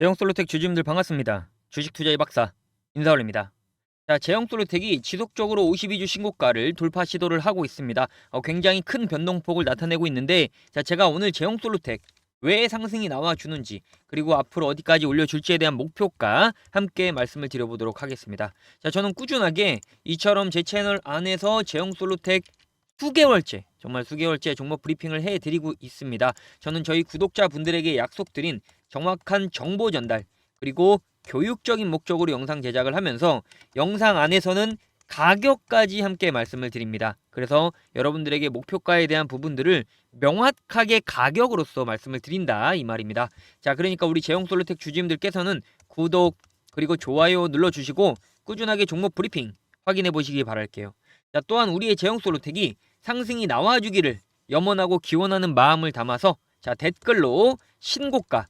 제형 솔로텍 주주님들 반갑습니다. 주식 투자의 박사 인사 올립니다. 자, 제형 솔로텍이 지속적으로 52주 신고가를 돌파 시도를 하고 있습니다. 어, 굉장히 큰 변동폭을 나타내고 있는데 자, 제가 오늘 제형 솔로텍 왜 상승이 나와 주는지 그리고 앞으로 어디까지 올려줄지에 대한 목표가 함께 말씀을 드려보도록 하겠습니다. 자, 저는 꾸준하게 이처럼 제 채널 안에서 제형 솔로텍 수개월째 정말 수개월째 종목 브리핑을 해드리고 있습니다. 저는 저희 구독자분들에게 약속드린 정확한 정보 전달 그리고 교육적인 목적으로 영상 제작을 하면서 영상 안에서는 가격까지 함께 말씀을 드립니다. 그래서 여러분들에게 목표가에 대한 부분들을 명확하게 가격으로서 말씀을 드린다 이 말입니다. 자, 그러니까 우리 제형 솔로텍 주주님들께서는 구독 그리고 좋아요 눌러주시고 꾸준하게 종목 브리핑 확인해 보시기 바랄게요. 자, 또한 우리의 제형 솔로텍이 상승이 나와주기를 염원하고 기원하는 마음을 담아서 자 댓글로 신고가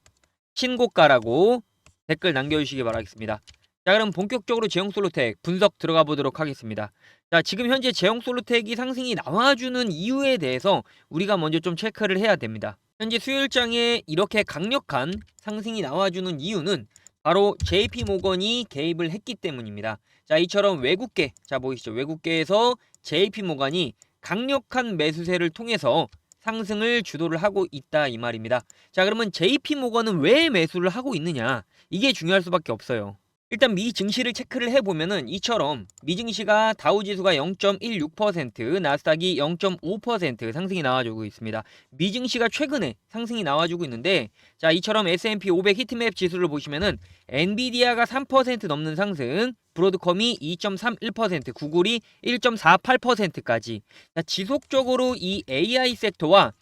신고가라고 댓글 남겨주시기 바라겠습니다. 자 그럼 본격적으로 제형 솔로텍 분석 들어가 보도록 하겠습니다. 자 지금 현재 제형 솔로텍이 상승이 나와주는 이유에 대해서 우리가 먼저 좀 체크를 해야 됩니다. 현재 수요일장에 이렇게 강력한 상승이 나와주는 이유는 바로 JP 모건이 개입을 했기 때문입니다. 자 이처럼 외국계 자 보이시죠 외국계에서 JP 모건이 강력한 매수세를 통해서 상승을 주도를 하고 있다 이 말입니다. 자 그러면 JP 모건은 왜 매수를 하고 있느냐 이게 중요할 수밖에 없어요. 일단 미 증시를 체크를 해보면은 이처럼 미 증시가 다우 지수가 0.16%, 나스닥이 0.5% 상승이 나와주고 있습니다. 미 증시가 최근에 상승이 나와주고 있는데 자 이처럼 S&P 500 히트맵 지수를 보시면은 엔비디아가 3% 넘는 상승, 브로드컴이 2.31%, 구글이 1.48%까지 지속적으로 이 AI 섹터와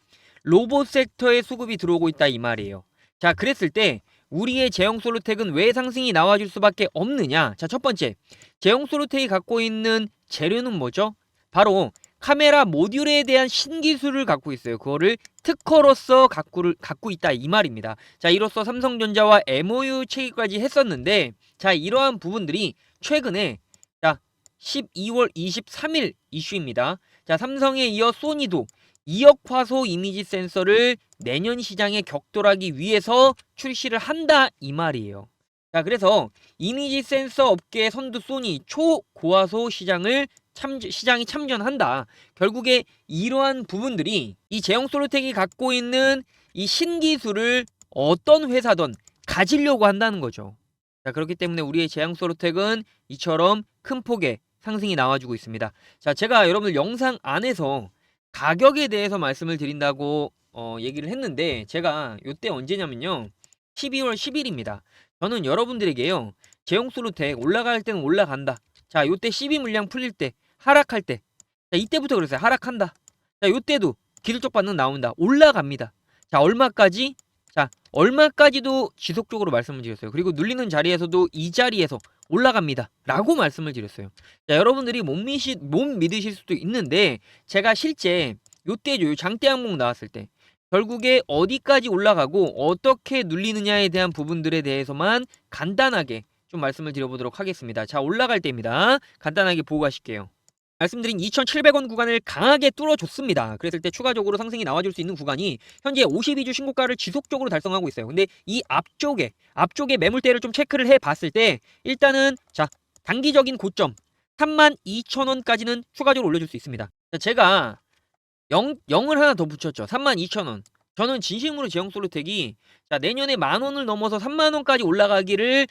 로봇 섹터의 수급이 들어오고 있다 이 말이에요. 자 그랬을 때 우리의 제형 솔루텍은 왜 상승이 나와줄 수밖에 없느냐? 자, 첫 번째. 제형 솔루텍이 갖고 있는 재료는 뭐죠? 바로 카메라 모듈에 대한 신기술을 갖고 있어요. 그거를 특허로서 갖고를, 갖고 있다 이 말입니다. 자, 이로써 삼성전자와 MOU 체결까지 했었는데 자, 이러한 부분들이 최근에 자, 12월 23일 이슈입니다. 자, 삼성에 이어 소니도 2억 화소 이미지 센서를 내년 시장에 격돌하기 위해서 출시를 한다 이 말이에요. 자, 그래서 이미지 센서 업계 선두 소니 초고화소 시장을 참 시장이 참전한다. 결국에 이러한 부분들이 이 제형 솔루텍이 갖고 있는 이 신기술을 어떤 회사든 가지려고 한다는 거죠. 자, 그렇기 때문에 우리의 제형 솔루텍은 이처럼 큰 폭의 상승이 나와주고 있습니다. 자, 제가 여러분들 영상 안에서 가격에 대해서 말씀을 드린다고 어, 얘기를 했는데 제가 요때 언제냐면요. 12월 10일입니다. 저는 여러분들에게요. 제용솔루텍 올라갈 때는 올라간다. 자, 요때 12 물량 풀릴 때 하락할 때. 자, 이때부터 그랬어요. 하락한다. 자, 요때도 기술적 반응 나온다. 올라갑니다. 자, 얼마까지? 자, 얼마까지도 지속적으로 말씀을 드렸어요. 그리고 눌리는 자리에서도 이 자리에서 올라갑니다. 라고 말씀을 드렸어요. 자, 여러분들이 못, 미시, 못 믿으실 수도 있는데 제가 실제 요때죠. 요 장대 항목 나왔을 때 결국에 어디까지 올라가고 어떻게 눌리느냐에 대한 부분들에 대해서만 간단하게 좀 말씀을 드려보도록 하겠습니다. 자, 올라갈 때입니다. 간단하게 보고 가실게요. 말씀드린 2,700원 구간을 강하게 뚫어줬습니다. 그랬을 때 추가적으로 상승이 나와줄 수 있는 구간이 현재 52주 신고가를 지속적으로 달성하고 있어요. 근데 이 앞쪽에 앞쪽에 매물대를 좀 체크를 해봤을 때 일단은 자 단기적인 고점 32,000원까지는 추가적으로 올려줄 수 있습니다. 자, 제가 0, 0을 하나 더 붙였죠. 32,000원. 저는 진심으로 제형 솔루텍이 자 내년에 만 원을 넘어서 3만 원까지 올라가기를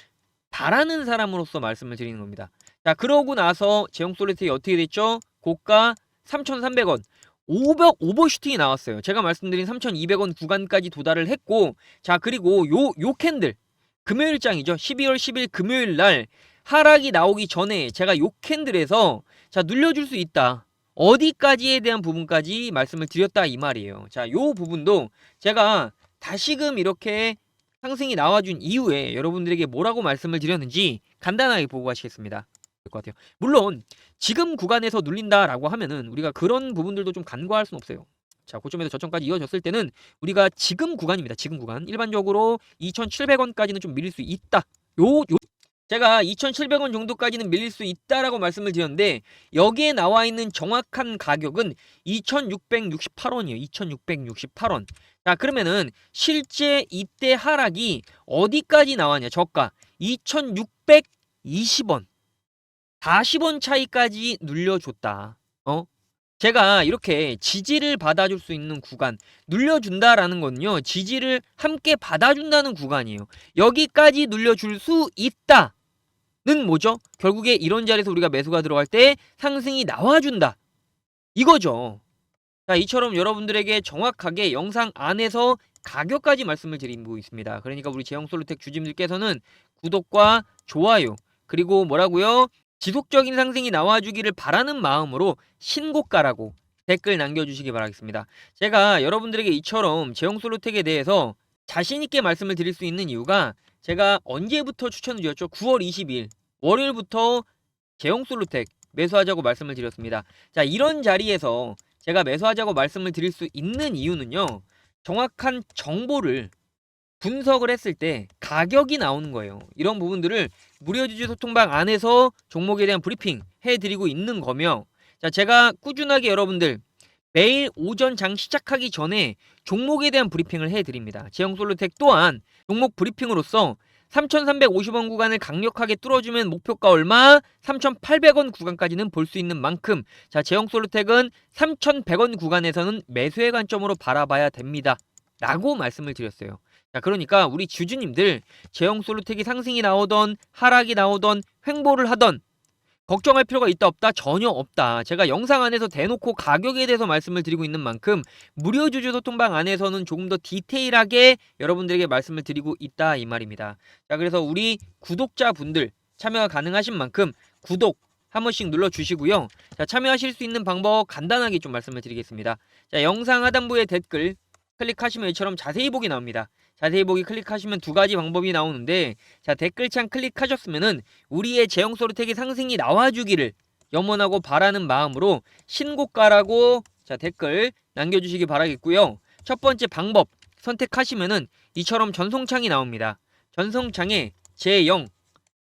바라는 사람으로서 말씀을 드리는 겁니다. 자, 그러고 나서 제형 솔루텍이 어떻게 됐죠? 고가 3,300원. 오버 오버슈팅이 나왔어요. 제가 말씀드린 3,200원 구간까지 도달을 했고 자, 그리고 요 요 캔들 금요일장이죠. 12월 10일 금요일 날 하락이 나오기 전에 제가 요 캔들에서 자, 눌려 줄 수 있다. 어디까지에 대한 부분까지 말씀을 드렸다 이 말이에요. 자, 요 부분도 제가 다시금 이렇게 상승이 나와준 이후에 여러분들에게 뭐라고 말씀을 드렸는지 간단하게 보고 가시겠습니다. 것 같아요. 물론 지금 구간에서 눌린다라고 하면은 우리가 그런 부분들도 좀 간과할 수는 없어요. 자, 고점에서 저점까지 이어졌을 때는 우리가 지금 구간입니다. 지금 구간. 일반적으로 2,700원까지는 좀 밀릴 수 있다. 요, 요. 제가 2,700원 정도까지는 밀릴 수 있다라고 말씀을 드렸는데 여기에 나와 있는 정확한 가격은 2,668원이에요. 2,668원. 자, 그러면은 실제 이때 하락이 어디까지 나왔냐? 저가 2,620원. 40원 차이까지 눌려줬다. 어? 제가 이렇게 지지를 받아줄 수 있는 구간, 눌려준다라는 건요, 지지를 함께 받아준다는 구간이에요. 여기까지 눌려줄 수 있다. 는 뭐죠? 결국에 이런 자리에서 우리가 매수가 들어갈 때 상승이 나와준다. 이거죠. 자, 이처럼 여러분들에게 정확하게 영상 안에서 가격까지 말씀을 드리고 있습니다. 그러니까 우리 제형솔루텍 주주님들께서는 구독과 좋아요, 그리고 뭐라고요? 지속적인 상승이 나와주기를 바라는 마음으로 신고가라고 댓글 남겨주시기 바라겠습니다. 제가 여러분들에게 이처럼 제형솔루텍에 대해서 자신있게 말씀을 드릴 수 있는 이유가 제가 언제부터 추천을 드렸죠? 9월 20일 월요일부터 제형솔루텍 매수하자고 말씀을 드렸습니다. 자 이런 자리에서 제가 매수하자고 말씀을 드릴 수 있는 이유는요. 정확한 정보를 분석을 했을 때 가격이 나오는 거예요. 이런 부분들을 무료 주주 소통방 안에서 종목에 대한 브리핑 해드리고 있는 거며 자 제가 꾸준하게 여러분들 매일 오전 장 시작하기 전에 종목에 대한 브리핑을 해드립니다. 제형솔루텍 또한 종목 브리핑으로서 3,350원 구간을 강력하게 뚫어주면 목표가 얼마? 3,800원 구간까지는 볼 수 있는 만큼 자 제형솔루텍은 3,100원 구간에서는 매수의 관점으로 바라봐야 됩니다. 라고 말씀을 드렸어요. 자 그러니까 우리 주주님들 제형솔루텍이 상승이 나오던 하락이 나오던 횡보를 하던 걱정할 필요가 있다 없다 전혀 없다. 제가 영상 안에서 대놓고 가격에 대해서 말씀을 드리고 있는 만큼 무료 주주 소통방 안에서는 조금 더 디테일하게 여러분들에게 말씀을 드리고 있다 이 말입니다. 자 그래서 우리 구독자분들 참여가 가능하신 만큼 구독 한 번씩 눌러 주시고요. 자 참여하실 수 있는 방법 간단하게 좀 말씀을 드리겠습니다. 자 영상 하단부에 댓글 클릭하시면 이처럼 자세히 보기 나옵니다. 자세히 보기 클릭하시면 두 가지 방법이 나오는데 자 댓글창 클릭하셨으면은 우리의 제형소르텍의 상승이 나와주기를 염원하고 바라는 마음으로 신고가라고 자 댓글 남겨주시기 바라겠고요. 첫 번째 방법 선택하시면은 이처럼 전송창이 나옵니다. 전송창에 제0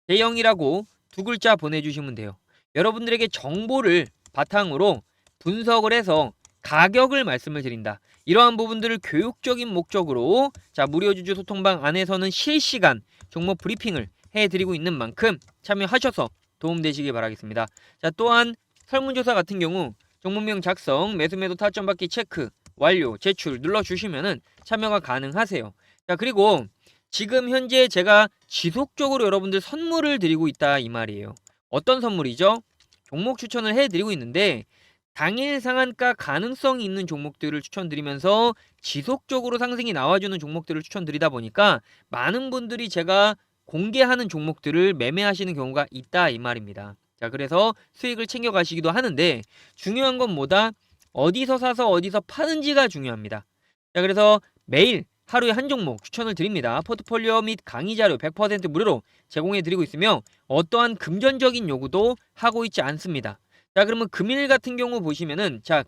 제0이라고 두 글자 보내주시면 돼요. 여러분들에게 정보를 바탕으로 분석을 해서 가격을 말씀을 드린다. 이러한 부분들을 교육적인 목적으로 자 무료 주주 소통방 안에서는 실시간 종목 브리핑을 해드리고 있는 만큼 참여하셔서 도움되시길 바라겠습니다. 자 또한 설문조사 같은 경우 종목명 작성, 매수매도 타점 받기 체크, 완료, 제출 눌러주시면은 참여가 가능하세요. 자 그리고 지금 현재 제가 지속적으로 여러분들 선물을 드리고 있다 이 말이에요. 어떤 선물이죠? 종목 추천을 해드리고 있는데 당일 상한가 가능성이 있는 종목들을 추천드리면서 지속적으로 상승이 나와주는 종목들을 추천드리다 보니까 많은 분들이 제가 공개하는 종목들을 매매하시는 경우가 있다 이 말입니다. 자 그래서 수익을 챙겨가시기도 하는데 중요한 건 뭐다? 어디서 사서 어디서 파는지가 중요합니다. 자 그래서 매일 하루에 한 종목 추천을 드립니다. 포트폴리오 및 강의 자료 100% 무료로 제공해 드리고 있으며 어떠한 금전적인 요구도 하고 있지 않습니다. 자 그러면 금일 같은 경우 보시면은 자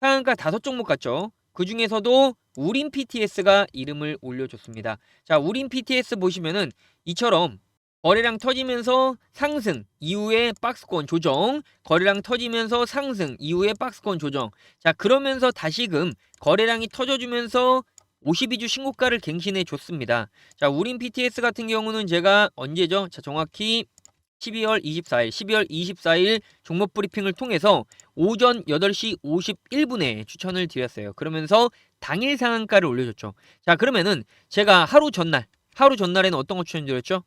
상한가 다섯 종목 같죠? 그 중에서도 우린 PTS가 이름을 올려줬습니다. 자 우린 PTS 보시면은 이처럼 거래량 터지면서 상승 이후에 박스권 조정 거래량 터지면서 상승 이후에 박스권 조정 자 그러면서 다시금 거래량이 터져주면서 52주 신고가를 갱신해 줬습니다. 자 우린 PTS 같은 경우는 제가 언제죠? 자 정확히 12월 24일, 12월 24일 종목 브리핑을 통해서 오전 8시 51분에 추천을 드렸어요. 그러면서 당일 상한가를 올려줬죠. 자, 그러면은 제가 하루 전날, 하루 전날에는 어떤 거 추천드렸죠?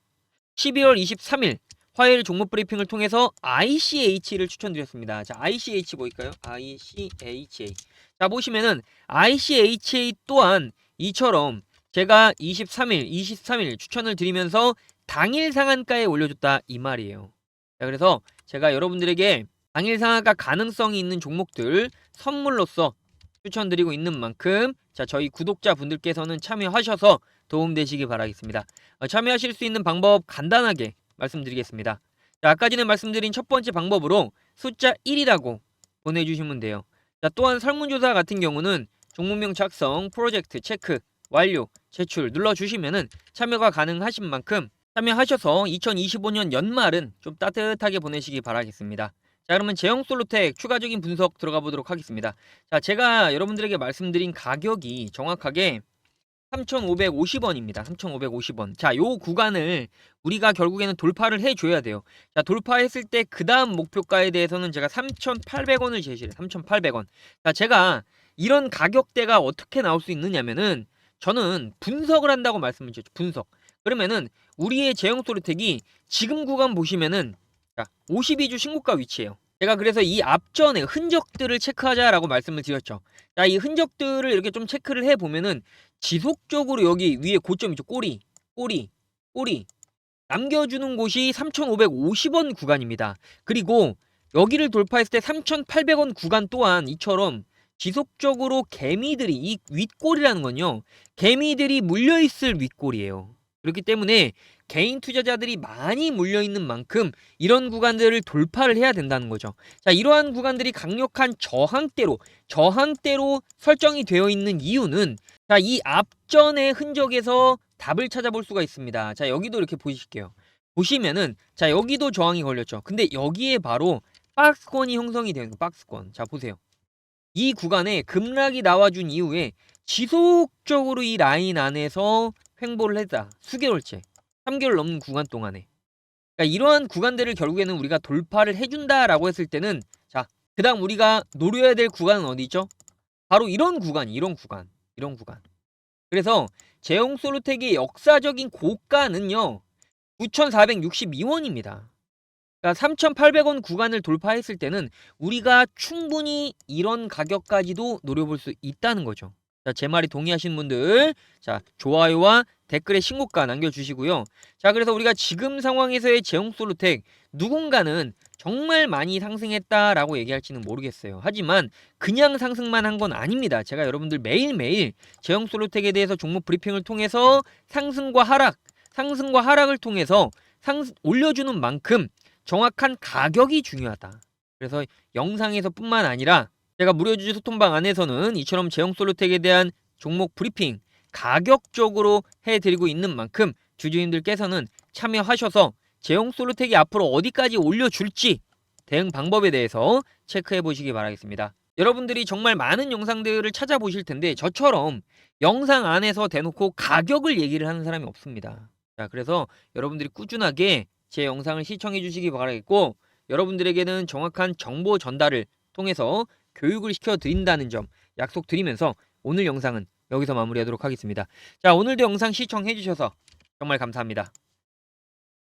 12월 23일 화요일 종목 브리핑을 통해서 ICH를 추천드렸습니다. 자, ICH 보일까요? ICHA. 자, 보시면은 ICHA 또한 이처럼 제가 23일, 23일 추천을 드리면서 당일 상한가에 올려줬다 이 말이에요. 자, 그래서 제가 여러분들에게 당일 상한가 가능성이 있는 종목들 선물로서 추천드리고 있는 만큼 자 저희 구독자 분들께서는 참여하셔서 도움되시기 바라겠습니다. 어, 참여하실 수 있는 방법 간단하게 말씀드리겠습니다. 자, 아까 전에 말씀드린 첫 번째 방법으로 숫자 1이라고 보내주시면 돼요. 자, 또한 설문조사 같은 경우는 종목명 작성, 프로젝트 체크, 완료, 제출 눌러주시면은 참여가 가능하신 만큼 참여하셔서 2025년 연말은 좀 따뜻하게 보내시기 바라겠습니다. 자 그러면 제형 솔로텍 추가적인 분석 들어가 보도록 하겠습니다. 자 제가 여러분들에게 말씀드린 가격이 정확하게 3,550원입니다. 3,550원. 자, 요 구간을 우리가 결국에는 돌파를 해줘야 돼요. 자, 돌파했을 때 그 다음 목표가에 대해서는 제가 3,800원을 제시를, 3,800원. 자, 제가 이런 가격대가 어떻게 나올 수 있느냐면은 저는 분석을 한다고 말씀을 드렸죠. 분석. 그러면은 우리의 제형 소르텍이 지금 구간 보시면은 자, 52주 신고가 위치예요. 제가 그래서 이 앞전에 흔적들을 체크하자라고 말씀을 드렸죠. 자, 이 흔적들을 이렇게 좀 체크를 해 보면은 지속적으로 여기 위에 고점 있죠. 꼬리, 꼬리, 꼬리 남겨주는 곳이 3,550원 구간입니다. 그리고 여기를 돌파했을 때 3,800원 구간 또한 이처럼 지속적으로 개미들이 이 윗골이라는 건요. 개미들이 물려 있을 윗골이에요. 그렇기 때문에 개인 투자자들이 많이 물려 있는 만큼 이런 구간들을 돌파를 해야 된다는 거죠. 자, 이러한 구간들이 강력한 저항대로 저항대로 설정이 되어 있는 이유는 자, 이 앞전의 흔적에서 답을 찾아볼 수가 있습니다. 자, 여기도 이렇게 보실게요. 보시면은 자, 여기도 저항이 걸렸죠. 근데 여기에 바로 박스권이 형성이 되는 거, 박스권. 자, 보세요. 이 구간에 급락이 나와준 이후에 지속적으로 이 라인 안에서 횡보를 했다. 수개월째. 3개월 넘는 구간 동안에. 그러니까 이러한 구간들을 결국에는 우리가 돌파를 해준다라고 했을 때는 자, 그 다음 우리가 노려야 될 구간은 어디 있죠? 바로 이런 구간, 이런 구간, 이런 구간. 그래서 제용 솔루텍의 역사적인 고가는요, 9,462원입니다. 그러니까 3,800원 구간을 돌파했을 때는 우리가 충분히 이런 가격까지도 노려볼 수 있다는 거죠. 자, 제 말이 동의하시는 분들, 자, 좋아요와 댓글에 신고가 남겨주시고요. 자, 그래서 우리가 지금 상황에서의 제용 솔루텍 누군가는 정말 많이 상승했다라고 얘기할지는 모르겠어요. 하지만 그냥 상승만 한 건 아닙니다. 제가 여러분들 매일매일 제형 솔루텍에 대해서 종목 브리핑을 통해서 상승과 하락, 상승과 하락을 통해서 상 올려주는 만큼 정확한 가격이 중요하다. 그래서 영상에서뿐만 아니라 제가 무료 주주 소통방 안에서는 이처럼 제형 솔루텍에 대한 종목 브리핑 가격적으로 해드리고 있는 만큼 주주님들께서는 참여하셔서 제형 솔루텍이 앞으로 어디까지 올려줄지 대응 방법에 대해서 체크해 보시기 바라겠습니다. 여러분들이 정말 많은 영상들을 찾아보실 텐데 저처럼 영상 안에서 대놓고 가격을 얘기를 하는 사람이 없습니다. 자, 그래서 여러분들이 꾸준하게 제 영상을 시청해 주시기 바라겠고 여러분들에게는 정확한 정보 전달을 통해서 교육을 시켜 드린다는 점 약속드리면서 오늘 영상은 여기서 마무리하도록 하겠습니다. 자, 오늘도 영상 시청해 주셔서 정말 감사합니다.